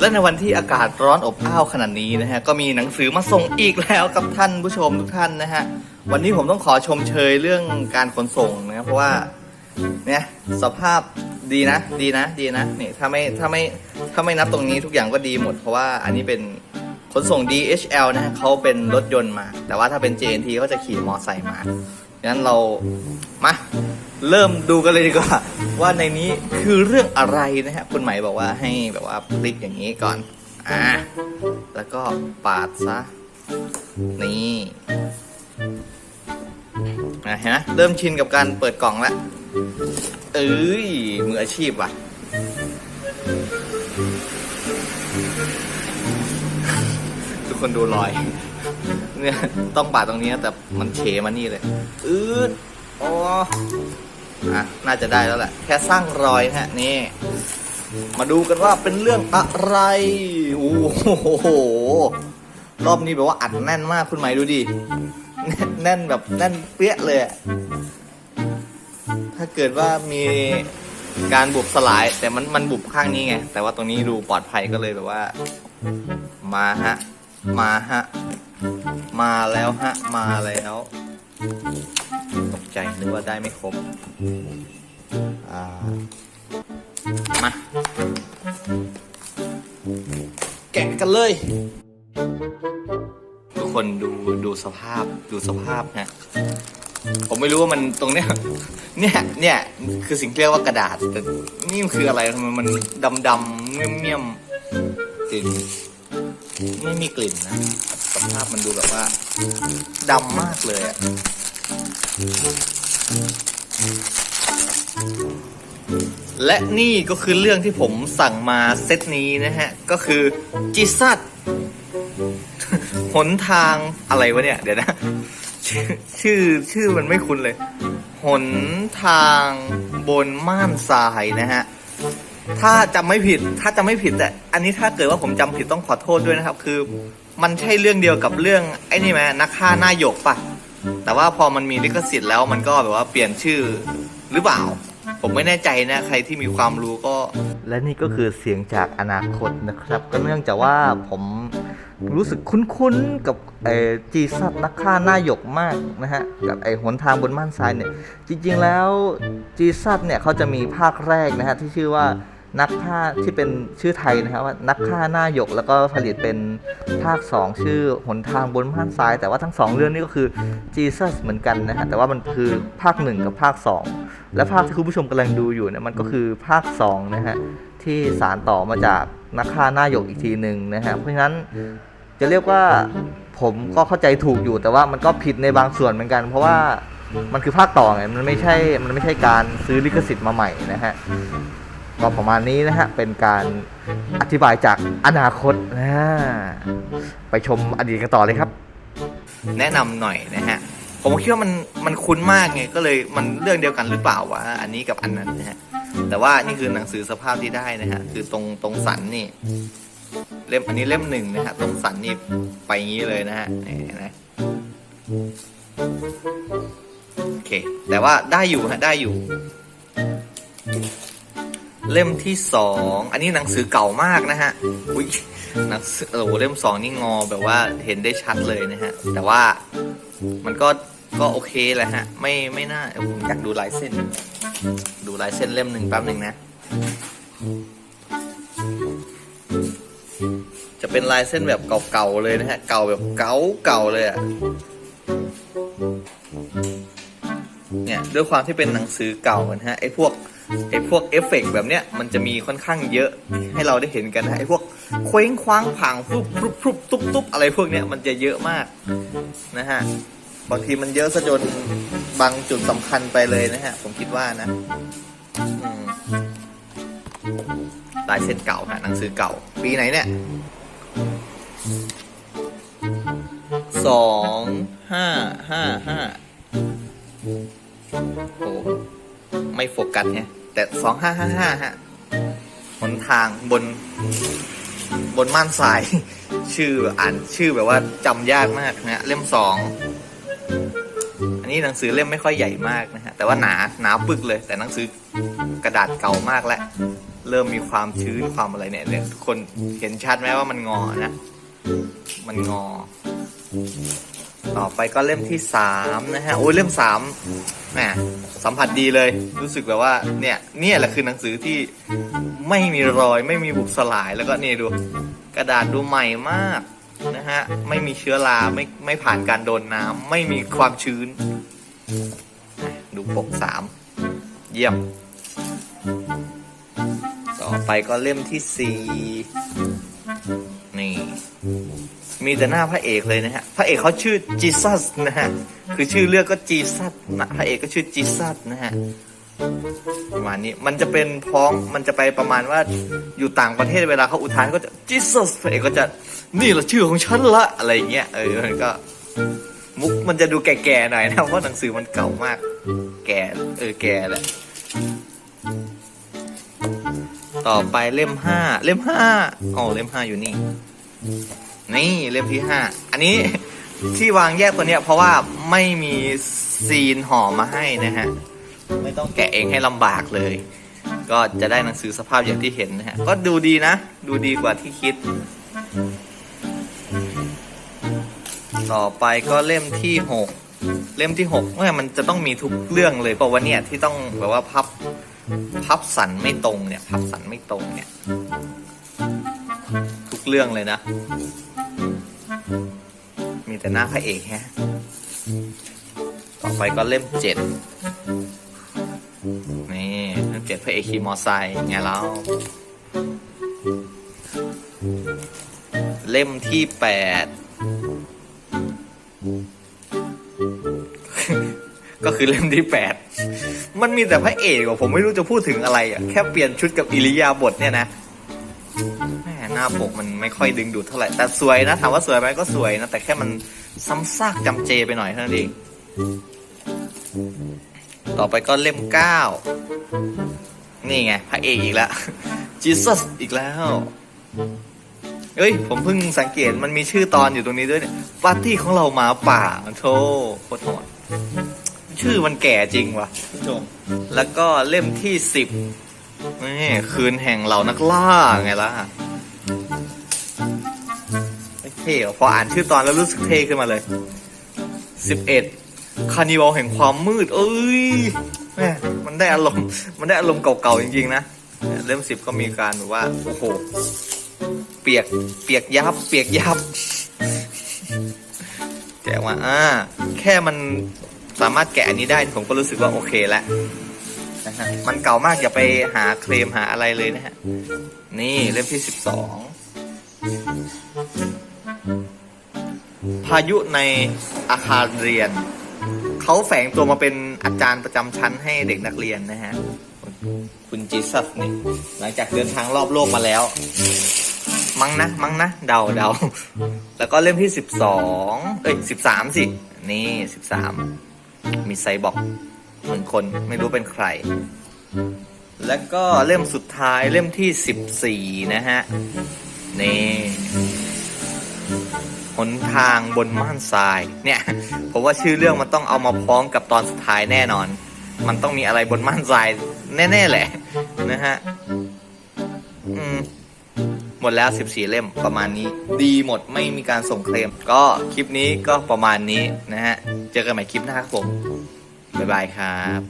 และในวันที่อากาศร้อนอบอ้าวขนาดนี้นะฮะก็มีหนังสือมาส่งอีกแล้วกับท่านผู้ชมทุกท่านนะฮะวันนี้ผมต้องขอชมเชยเรื่องการขนส่งนะครับเพราะว่าเนี่ยสภาพดีนะ ดีนะดีนะนี่ถ้าไม่ถ้าไม่ถ้าไม่นับตรงนี้ทุกอย่างก็ดีหมด เพราะว่าอันนี้เป็นขนส่ง DHL นะฮะเขาเป็นรถยนต์มา แต่ว่าถ้าเป็น JNT เขาจะขี่มอไซค์มางั้นเรามา เริ่มดูกันเลยดีกว่า ว่าในนี้คือเรื่องอะไรนะฮะคุณหมายบอกว่าให้แบบว่าพลิกอย่างนี้ก่อนอ่าแล้วก็ปาดซะนี่นะเห็นไหมเริ่มชินกับการเปิดกล่องแล้วเอ้ยมืออาชีพว่ะ ทุกคนดูรอย เนี่ย ต้องปาดตรงนี้แต่มันเฉมานี่เลย อืดอ๋อ อะน่าจะได้แล้วแหละ แค่สร้างรอยฮะนี่ มาดูกันว่าเป็นเรื่องอะไร โอ้โห รอบนี้แบบว่าอัดแน่นมากคุณหมายดูดิ แน่นแบบแน่นเปี้ยเลย ถ้าเกิดว่ามีการบุบสลาย แต่มันมันบุบข้างนี้ไง แต่ว่าตรงนี้ดูปลอดภัยก็เลยแบบว่า มาฮะ มาฮะ มาแล้วฮะ มาแล้ว ตกใจนึกว่าได้ไม่ครบามา แกะกันเลย ทุกคนดูดูสภาพดูสภาพนะผมไม่รู้ว่ามันตรงเนี้ย เนี่ย เนี่ย คือสิ่งเรียกว่ากระดาษ แต่นี่มันคืออะไรทำไมมันดำดำเมี่ยมเมี่ยมกลิ่นไม่มีกลิ่นนะ สภาพมันดูแบบว่าดำมากเลยอะและนี่ก็คือเรื่องที่ผมสั่งมาเซตนี้นะฮะ ก็คือจิซัตหนทางอะไรวะเนี่ย เดี๋ยวนะชื่อชื่อชื่อมันไม่คุ้นเลย หนทางบนม่านทรายนะฮะ ถ้าจำไม่ผิดถ้าจำไม่ผิดแต่อันนี้ถ้าเกิดว่าผมจำผิดต้องขอโทษด้วยนะครับ คือ มันใช่เรื่องเดียวกับเรื่องไอ้นี่ไหมนักฆ่าหน้าหยกปะแต่ว่าพอมันมีลิขสิทธิ์แล้วมันก็แบบว่าเปลี่ยนชื่อหรือเปล่า ผมไม่แน่ใจนะ ใครที่มีความรู้ก็ และนี่ก็คือเสียงจากอนาคตนะครับ ก็เนื่องจากว่าผมรู้สึกคุ้นๆกับไอ้จีซับนักฆ่าหน้าหยกมากนะฮะกับไอ้หนทางบนม่านทรายเนี่ย จริงๆแล้วจีซับเนี่ยเขาจะมีภาคแรกนะฮะที่ชื่อว่า นักฆ่าที่เป็นชื่อไทยนะครับว่านักฆ่าหน้าหยกแล้วก็ผลิตเป็นภาค 2 ชื่อหนทางบนม่านทราย แต่ว่าทั้งสองเรื่องนี้ก็คือจีซัสเหมือนกันนะฮะแต่ว่ามันคือภาค 1 กับภาค 2 และภาพที่คุณผู้ชมกำลังดูอยู่เนี่ยมันก็คือภาค2นะฮะที่สารต่อมาจากนักฆ่าหน้าหยกอีกทีหนึ่งนะฮะเพราะฉะนั้นจะเรียกว่าผมก็เข้าใจถูกอยู่แต่ว่ามันก็ผิดในบางส่วนเหมือนกัน เพราะว่ามันคือภาคต่อไงมันไม่ใช่มันไม่ใช่การซื้อลิขสิทธิ์มาใหม่นะฮะ ก็ประมาณนี้นะฮะ เป็นการอธิบายจากอนาคตนะ ไปชมอดีตกันต่อเลยครับ แนะนำหน่อยนะฮะ ผมคิดว่ามันมันคุ้นมากไง ก็เลยมันเรื่องเดียวกันหรือเปล่าวะ อันนี้กับอันนั้นนะฮะ แต่ว่านี่คือหนังสือสภาพที่ได้นะฮะ คือตรงตรงสันนี่ เล่มอันนี้เล่มหนึ่งนะฮะ ตรงสันนี่ไปอย่างนี้เลยนะฮะนี่นะโอเค แต่ว่าได้อยู่ฮะ ได้อยู่ เล่มที่สองอันนี้หนังสือเก่ามากนะฮะอุ้ยหนังสือโอ้เล่มสองนี่งอแบบว่าเห็นได้ชัดเลยนะฮะ แต่ว่ามันก็ก็โอเคแหละฮะ ไม่ไม่น่าเอ้ยผมอยากดูลายเส้น ดูลายเส้นเล่มหนึ่งแป๊บหนึ่งนะ จะเป็นลายเส้นแบบเก่าๆเลยนะฮะ เก่าแบบเก่าเก่าเลยอะเนี่ยด้วยความที่เป็นหนังสือเก่านะฮะไอ้พวก ไอ้พวกเอฟเฟกต์แบบเนี้ยมันจะมีค่อนข้างเยอะให้เราได้เห็นกันนะไอ้พวกเคว้งคว้างผางฟุบฟุบฟุบตุ๊บตุ๊บอะไรพวกเนี้ยมันจะเยอะมากนะฮะบางทีมันเยอะซะจนบางจุดสำคัญไปเลยนะฮะ ผมคิดว่านะลายเส้นเก่าฮะหนังสือเก่า ปีไหนเนี่ยสองห้าห้าห้าโอ้ไม่โฟกัสเนี่ย แต่สองห้าห้าห้าฮะหนทางบน บนม่านทราย ชื่ออ่านชื่อแบบว่าจำยากมากนะฮะเล่มสองอันนี้หนังสือเล่มไม่ค่อยใหญ่มากนะฮะแต่ว่าหนาหนาปึกเลย แต่หนังสือกระดาษเก่ามากแล้วเริ่มมีความชื้นความอะไรเนี่ยเนี่ยทุกคนเห็นชัดไหมว่ามันงอนะ มันงอ ต่อไปก็เล่มที่สามนะฮะโอ้ยเล่มสามแหมสัมผัสดีเลย รู้สึกแบบว่าเนี่ยเนี่ยแหละคือหนังสือที่ไม่มีรอย ไม่มีบุบสลายแล้วก็นี่ดู กระดาษดูใหม่มากนะฮะไม่มีเชื้อราไม่ไม่ผ่านการโดนน้ำไม่มีความชื้น ดูปกสามเยี่ยม ต่อไปก็เล่มที่สี่นี่ มีแต่หน้าพระเอกเลยนะฮะ พระเอกเขาชื่อจีซัสนะฮะ คือชื่อเรื่องก็จีซัสนะพระเอกก็ชื่อจีซัสนะฮะ ประมาณนี้ มันจะเป็นพ้อง มันจะไปประมาณว่าอยู่ต่างประเทศเวลาเขาอุทานก็จะจีซัสพระเอกก็จะนี่แหละชื่อของฉันละอะไรเงี้ย เออ มันก็ มุกมันจะดูแก่ๆหน่อยนะ เพราะหนังสือมันเก่ามาก แก่ เออ แก่แหละ ต่อไปเล่มห้า เล่มห้าอ๋อเล่มห้าอยู่นี่ นี่เล่มที่ห้าอันนี้ที่วางแยกตัวเนี้ยเพราะว่าไม่มีซีนห่อมาให้นะฮะ ไม่ต้องแกะเองให้ลำบากเลย ก็จะได้หนังสือสภาพอย่างที่เห็นนะฮะ ก็ดูดีนะ ดูดีกว่าที่คิด ต่อไปก็เล่มที่หกเล่มที่หกเมื่อมันจะต้องมีทุกเรื่องเลยเพราะว่าเนี่ยที่ต้องแบบว่าพับพับสันไม่ตรงเนี่ย พับสันไม่ตรงเนี่ย ทุกเรื่องเลยนะมี แต่หน้าพระเอกฮะ ต่อไปก็เล่มเจ็ดนี่เล่มเจ็ดพระเอกขี่มอไซค์ไงเราเล่มที่แปดก็คือเล่มที่แปดมันมีแต่พระเอกอะผมไม่รู้จะพูดถึงอะไรอะแค่เปลี่ยนชุดกับอิริยาบถเนี่ยนะ น้าปกมันไม่ค่อยดึงดูดเท่าไหร่ แต่สวยนะ ถามว่าสวยไหมก็สวยนะ แต่แค่มันซ้ำซากจำเจไปหน่อยเท่านั้นเอง ต่อไปก็เล่มเก้า นี่ไงพระเอกอีกแล้วจีซัสอีกแล้วเอ้ย ผมเพิ่งสังเกตมันมีชื่อตอนอยู่ตรงนี้ด้วยเนี่ยปาร์ตี้ของเราหมาป่าโธ่โคตรโหดชื่อมันแก่จริงว่ะผู้ชมแล้วก็เล่มที่สิบนี่คืนแห่งเหล่านักล่าไงล่ะ เท่หรอพออ่านชื่อตอนแล้วรู้สึกเท่ขึ้นมาเลยสิบเอ็ดคานิวัลแห่งความมืด เอ้ยแม่มันได้อารมณ์ มันได้อารมณ์เก่าๆจริงๆนะ เล่มสิบก็มีการแบบว่า โอ้โห เปียก เปียกยับ เปียกยับแกะว่าอ่า แค่มันสามารถแกะอันนี้ได้ผมก็รู้สึกว่าโอเคแล้ว นะฮะ มันเก่ามากอย่าไปหาเคลมหาอะไรเลยนะฮะ นี่เล่มที่สิบสองพายุในอาคารเรียน เขาแฝงตัวมาเป็นอาจารย์ประจำชั้นให้เด็กนักเรียนนะฮะ คุณจีซัสนี่หลังจากเดินทางรอบโลกมาแล้ว มั้งนะ มั้งนะ เดาเดาแล้วก็เล่มที่สิบสองเอ้ยสิบสามสิ นี่สิบสามมีไซบอก หนึ่งคนไม่รู้เป็นใคร แล้วก็เล่มสุดท้ายเล่มที่สิบสี่นะฮะ นี่หนทางบนม่านทราย เนี่ย ผมว่าชื่อเรื่องมันต้องเอามาพ้องกับตอนสุดท้ายแน่นอน มันต้องมีอะไรบนม่านทรายแน่ๆแหละนะฮะอืมหมดแล้ว 14 เล่มประมาณนี้ ดีหมดไม่มีการส่งเคลม ก็คลิปนี้ก็ประมาณนี้นะฮะ เจอกันใหม่คลิปหน้าครับผม บ๊ายบายครับ